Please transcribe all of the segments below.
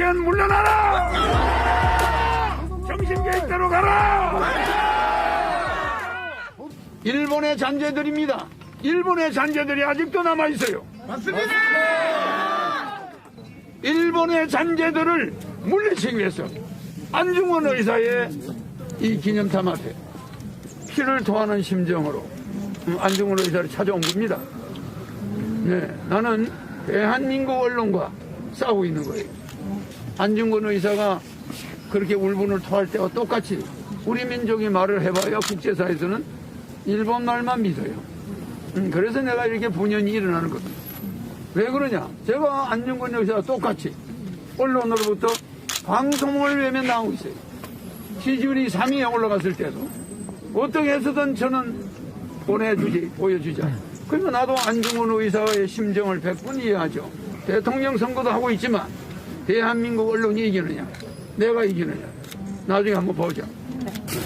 국회의원 물러나라! 정신계획대로 가라! 일본의 잔재들입니다. 일본의 잔재들이 아직도 남아있어요. 일본의 잔재들을 물리치기 위해서 안중근 의사의 이 기념탑 앞에 피를 토하는 심정으로 음, 안중근 의사를 찾아온 겁니다. 네, 나는 대한민국 언론과 싸우고 있는 거예요. 안중근 의사가 그렇게 울분을 토할 때와 똑같이 우리 민족이 말을 해봐야 국제사에서는 일본 말만 믿어요. 음, 그래서 내가 이렇게 분연이 일어나는 겁니다. 왜 그러냐? 제가 안중근 의사와 똑같이 언론으로부터 방송을 외면 나오고 있어요. 지지율이 3위에 올라갔을 때도 어떻게 해서든 저는 보내주지, 보여주자. 그래서 나도 안중근 의사의 심정을 100분 이해하죠. 대통령 선거도 하고 있지만 대한민국 언론이 이기느냐, 내가 이기느냐. 나중에 한번 보자.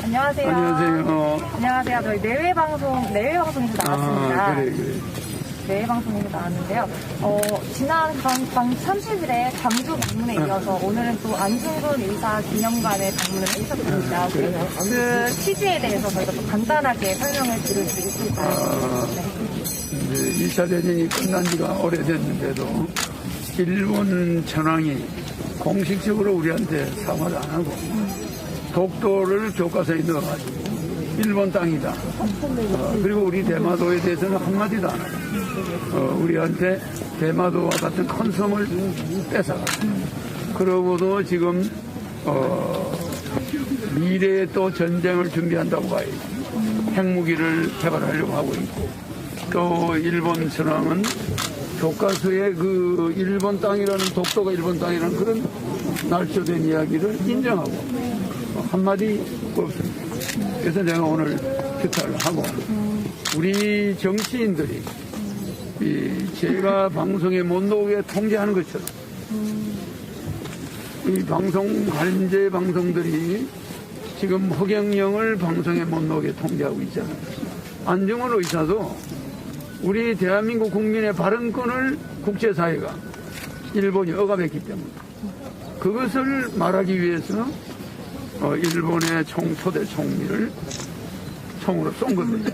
안녕하세요. 안녕하세요. 안녕하세요. 저희 내외 방송 내외 방송에서 나왔습니다. 아, 그래, 그래. 내외 방송에서 나왔는데요. 어, 지난 방, 방 30일에 광주 방문에 이어서 오늘은 또 안중근 의사 기념관에 방문을 해주셨습니다. 그 취지에 대해서 저희가 또 간단하게 설명을 드릴 수 있을까요? 네. 이제 2차 대전이 끝난 지가 오래됐는데도 일본 전황이 공식적으로 우리한테 사과를 안 하고 독도를 교과서에 넣어가지고 일본 땅이다. 어, 그리고 우리 대마도에 대해서는 하고 어, 우리한테 대마도와 같은 컨섬을 뺏어가. 그러고도 지금 어, 미래에 또 전쟁을 준비한다고 봐요. 핵무기를 개발하려고 하고 있고 또 일본 전황은 교과서에 그 일본 땅이라는 독도가 일본 땅이라는 그런 날조된 이야기를 인정하고 한마디 없습니다. 그래서 내가 오늘 규탄을 하고 우리 정치인들이 이 제가 방송에 못 나오게 통제하는 것처럼 이 방송 관제 방송들이 지금 허경영을 방송에 못 나오게 통제하고 있잖아요. 안중근 의사도 우리 대한민국 국민의 발언권을 국제사회가 일본이 억압했기 때문에 그것을 말하기 위해서 어, 일본의 총 초대 총리를 총으로 쏜 겁니다.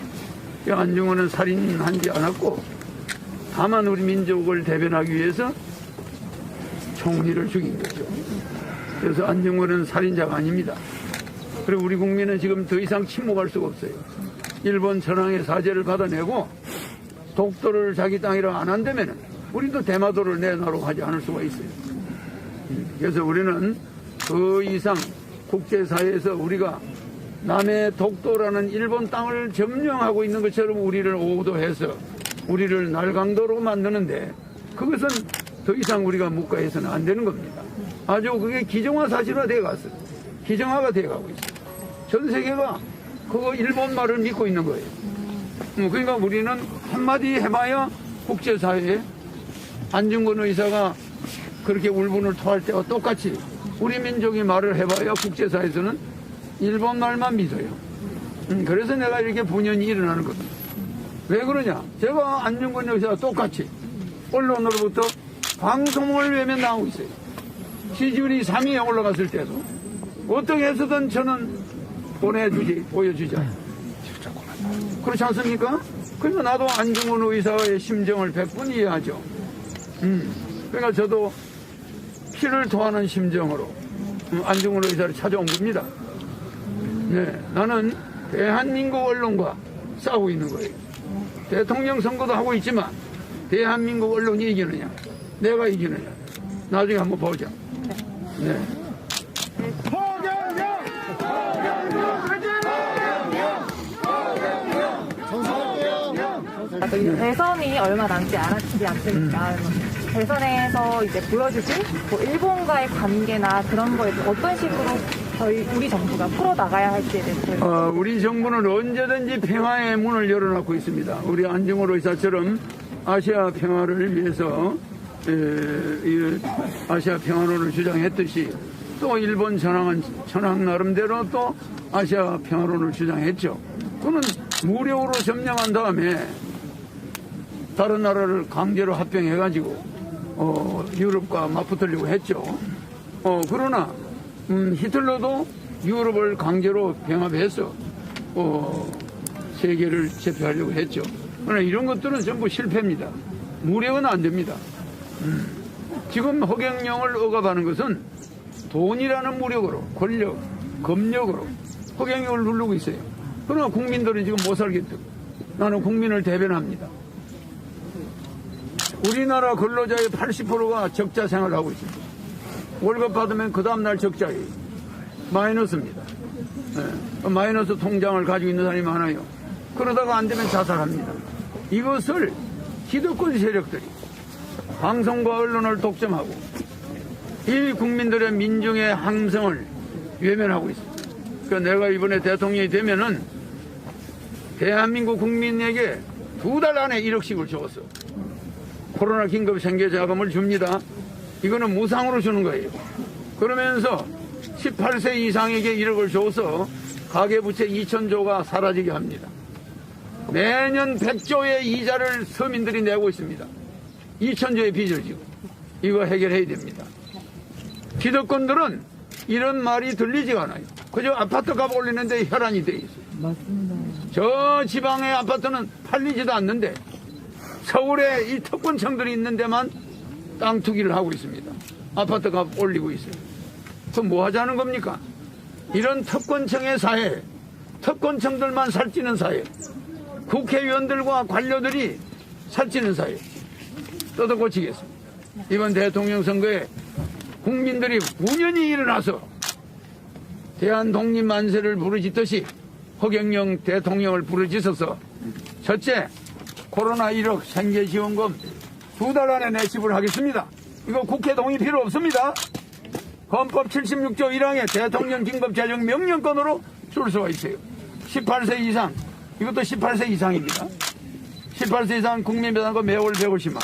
이 안중근은 살인하지 않았고 다만 우리 민족을 대변하기 위해서 총리를 죽인 거죠. 그래서 안중근은 살인자가 아닙니다. 그리고 우리 국민은 지금 더 이상 침묵할 수가 없어요. 일본 전황의 사죄를 받아내고 독도를 자기 땅이라 안 한다면 우리도 대마도를 내놔로 하지 않을 수가 있어요. 그래서 우리는 그 이상 국제사회에서 우리가 남의 독도라는 일본 땅을 점령하고 있는 것처럼 우리를 오도해서 우리를 날강도로 만드는데 그것은 더 이상 우리가 묵과해서는 안 되는 겁니다. 아주 그게 기정화 사실화 되어 갔어요. 기정화가 되어 가고 있어요. 전 세계가 그거 일본 말을 믿고 있는 거예요. 음, 그러니까 우리는 한마디 해봐야 국제사회에 안중근 의사가 그렇게 울분을 토할 때와 똑같이 우리 민족이 말을 해봐야 국제사회에서는 일본 말만 믿어요. 음, 그래서 내가 이렇게 분연이 일어나는 겁니다. 왜 그러냐? 제가 안중근 의사와 똑같이 언론으로부터 방송을 외면 나오고 있어요. 지지율이 3위에 올라갔을 때도 어떻게 해서든 저는 보내주지, 보여주자. 그렇지 않습니까? 그래서 나도 안중근 의사의 심정을 100분 이해하죠. 음, 그러니까 저도 피를 토하는 심정으로 음, 안중근 의사를 찾아온 겁니다. 네, 나는 대한민국 언론과 싸우고 있는 거예요. 대통령 선거도 하고 있지만 대한민국 언론이 이기느냐, 내가 이기느냐. 나중에 한번 보자. 네. 저희 대선이 얼마 남지 않았지 않습니까? 대선에서 이제 보여주실 뭐 일본과의 관계나 그런 거에 어떤 식으로 저희 우리 정부가 풀어 나가야 할지에 대해서 어, 우리 정부는 언제든지 평화의 문을 열어놓고 있습니다. 우리 안정호 의사처럼 아시아 평화를 위해서 에, 이 아시아 평화론을 주장했듯이 또 일본 전황은 전황 나름대로 또 아시아 평화론을 주장했죠. 그는 무력으로 점령한 다음에 다른 나라를 강제로 합병해가지고 어, 유럽과 맞붙으려고 했죠. 어, 그러나, 음, 히틀러도 유럽을 강제로 병합해서, 어, 세계를 제패하려고 했죠. 그러나 이런 것들은 전부 실패입니다. 무력은 안 됩니다. 음, 지금 허경영을 억압하는 것은 돈이라는 무력으로, 권력, 검력으로 허경영을 누르고 있어요. 그러나 국민들은 지금 못 살겠다고. 나는 국민을 대변합니다. 우리나라 근로자의 80%가 적자 생활을 하고 있습니다. 월급 받으면 그 다음날 적자예요. 마이너스입니다. 예, 마이너스 통장을 가지고 있는 사람이 많아요. 그러다가 안 되면 자살합니다. 이것을 기득권 세력들이 방송과 언론을 독점하고 이 국민들의 민중의 항성을 외면하고 있습니다. 그 내가 이번에 대통령이 되면은 대한민국 국민에게 두 달 안에 1억씩을 줬어. 코로나 긴급 생계 자금을 줍니다. 이거는 무상으로 주는 거예요. 그러면서 18세 이상에게 1억을 줘서 가계부채 2천조가 사라지게 합니다. 매년 100조의 이자를 서민들이 내고 있습니다. 2천조의 빚을 지고 이거 해결해야 됩니다. 기득권들은 이런 말이 들리지가 않아요. 그저 아파트 값 올리는데 혈안이 돼 있어요. 맞습니다. 저 지방의 아파트는 팔리지도 않는데 서울에 이 특권층들이 있는 데만 땅 투기를 하고 있습니다. 아파트 값 올리고 있어요. 그럼 뭐 하자는 겁니까? 이런 특권층의 사회, 특권층들만 살찌는 사회, 국회의원들과 관료들이 살찌는 사회, 뜯어 고치겠습니다. 이번 대통령 선거에 국민들이 운연히 일어나서 대한 독립 만세를 부르짖듯이 허경영 대통령을 부르짖어서 첫째 코로나 1억 생계지원금 두 달 안에 내집을 하겠습니다. 이거 국회 동의 필요 없습니다. 헌법 76조 1항에 대통령 긴급 재정 명령권으로 줄 수가 있어요. 18세 이상 이것도 18세 이상입니다. 18세 이상 국민배당금 매월 150만 원.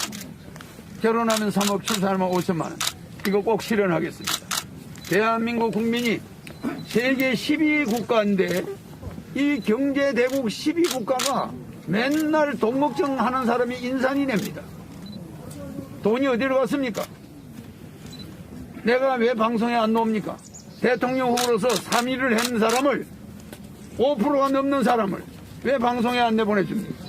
결혼하면 3억, 출산하면 5천만 원. 이거 꼭 실현하겠습니다. 대한민국 국민이 세계 12위 국가인데 이 경제 대국 12 국가가 맨날 돈 걱정하는 사람이 인산이냅니다. 돈이 어디로 갔습니까? 내가 왜 방송에 안 나옵니까? 대통령 후보로서 3위를 했는 사람을 5%가 넘는 사람을 왜 방송에 안 내보내줍니까?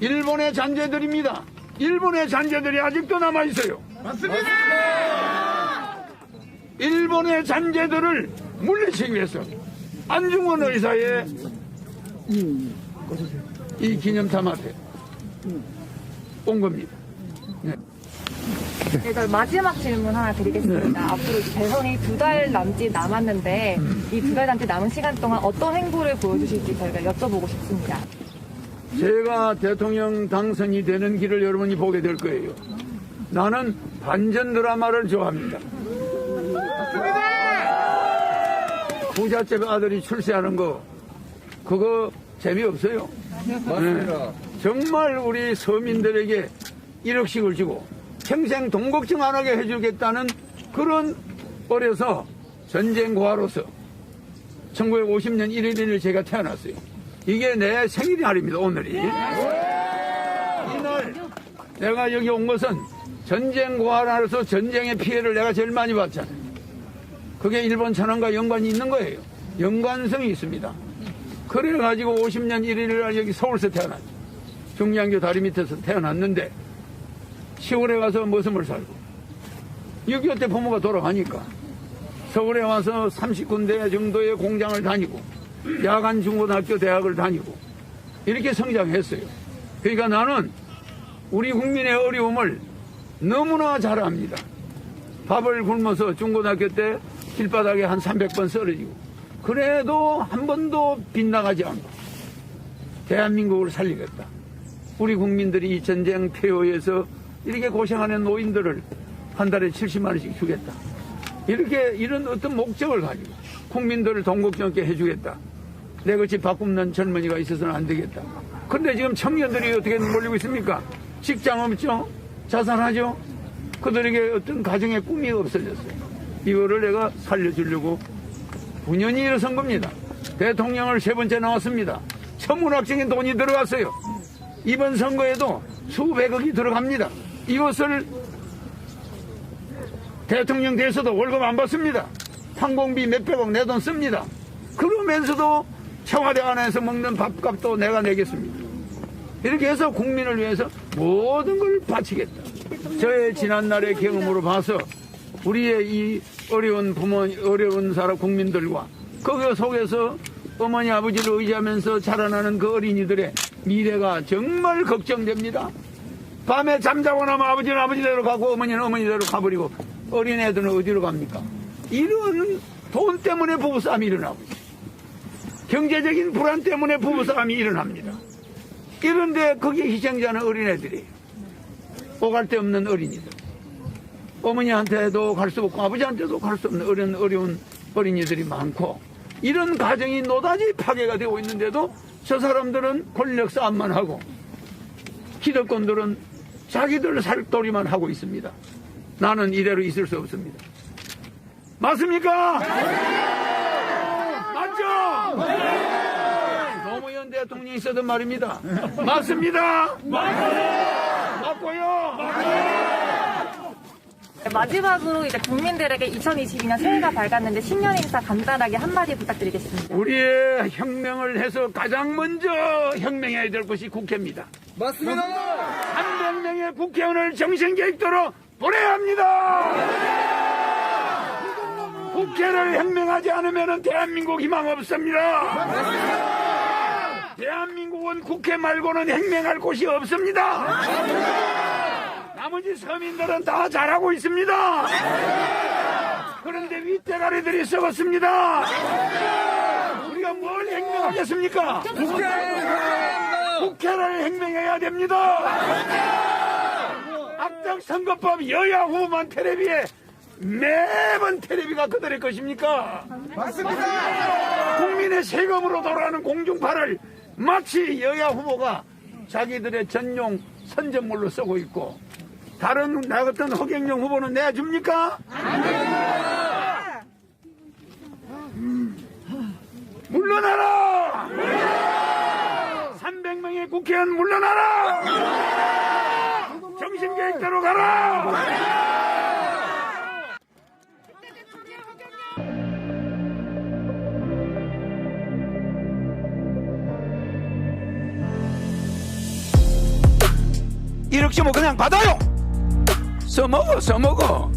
일본의 잔재들입니다. 일본의 잔재들이 아직도 남아있어요. 일본의 잔재들을 물리치기 위해서 안중근 의사의 이 기념탑 앞에 온 겁니다. 네. 일단 마지막 질문 하나 드리겠습니다. 앞으로 이제 대선이 두 달 남짓 남았는데 이두 달 남짓 남은 시간 동안 어떤 행보를 보여주실지 저희가 여쭤보고 싶습니다. 제가 대통령 당선이 되는 길을 여러분이 보게 될 거예요. 나는 반전 드라마를 좋아합니다. 부잣집 아들이 출세하는 거 그거 재미없어요. 네. 정말 우리 서민들에게 1억씩을 주고 평생 돈 걱정 안 하게 해주겠다는 그런 어려서 전쟁 고아로서 1950년 1월 1일 제가 태어났어요. 이게 내 생일이 날입니다, 오늘이. 이날 내가 여기 온 것은 전쟁 고아로서 전쟁의 피해를 내가 제일 많이 봤잖아요. 그게 일본 천황과 연관이 있는 거예요. 연관성이 있습니다. 그래가지고 50년 1일 날 여기 서울서 태어났죠. 중량교 다리 밑에서 태어났는데 시골에 가서 머슴을 살고 6.25 때 부모가 돌아가니까 서울에 와서 30군데 정도의 공장을 다니고 야간 중고등학교 대학을 다니고 이렇게 성장했어요. 그러니까 나는 우리 국민의 어려움을 너무나 잘 압니다. 밥을 굶어서 중고등학교 때 길바닥에 한 300번 쓰러지고 그래도 한 번도 빗나가지 않고 대한민국을 살리겠다. 우리 국민들이 이 전쟁 폐허에서 이렇게 고생하는 노인들을 한 달에 70만 원씩 주겠다. 이렇게 이런 어떤 목적을 가지고 국민들을 없게 해주겠다. 내 것이 바꿈는 젊은이가 있어서는 안 되겠다. 그런데 지금 청년들이 어떻게 몰리고 있습니까? 직장 없죠? 자살하죠? 그들에게 어떤 가정의 꿈이 없어졌어요. 이거를 내가 살려주려고 9년이 일어선 겁니다. 대통령을 세 번째 나왔습니다. 천문학적인 돈이 들어갔어요. 이번 선거에도 수백억이 들어갑니다. 이것을 대통령 돼서도 월급 안 받습니다. 항공비 몇백억 내 돈 씁니다. 그러면서도 청와대 안에서 먹는 밥값도 내가 내겠습니다. 이렇게 해서 국민을 위해서 모든 걸 바치겠다. 저의 지난날의 경험으로 봐서 우리의 이 어려운 부모, 어려운 사람 국민들과 그 속에서 어머니 아버지를 의지하면서 자라나는 그 어린이들의 미래가 정말 걱정됩니다. 밤에 잠자고 나면 아버지는 아버지대로 가고 어머니는 어머니대로 가버리고 어린애들은 어디로 갑니까? 이런 돈 때문에 부부싸움이 일어나고. 경제적인 불안 때문에 부부싸움이 일어납니다. 이런데 거기에 희생자는 어린애들이에요. 오갈 데 없는 어린이들. 어머니한테도 갈 수 없고 아버지한테도 갈 수 없는 어려운, 어려운 어린이들이 많고 이런 가정이 노다지 파괴가 되고 있는데도 저 사람들은 권력 싸움만 하고 기득권들은 자기들 살도리만 하고 있습니다. 나는 이대로 있을 수 없습니다. 맞습니까? 맞죠? 노무현 대통령이 쓰던 말입니다. 맞습니다. 맞고요. 네, 마지막으로 이제 국민들에게 2022년 새해가 밝았는데 신년 인사 간단하게 한마디 부탁드리겠습니다. 우리의 혁명을 해서 가장 먼저 혁명해야 될 것이 국회입니다. 맞습니다. 300명의 국회의원을 정신계획도로 보내야 합니다. 국회를 혁명하지 않으면 대한민국 희망 없습니다. 대한민국은 국회 말고는 혁명할 곳이 없습니다. 나머지 서민들은 다 잘하고 있습니다. 그런데 윗대가리들이 썩었습니다. 우리가 뭘 혁명하겠습니까? 국회를 혁명해야 됩니다. 악당 선거법 여야 후보만 테레비에 매번 테레비가 그들의 것입니까? 맞습니다. 국민의 세금으로 돌아가는 공중파를 마치 여야 후보가 자기들의 전용 선전물로 쓰고 있고 다른 나 같은 허경영 후보는 내줍니까? 음. 물러나라! 300명의 국회의원 물러나라! 정신계획대로 가라! 이렇게 뭐 그냥 받아요! 써먹어, 써먹어.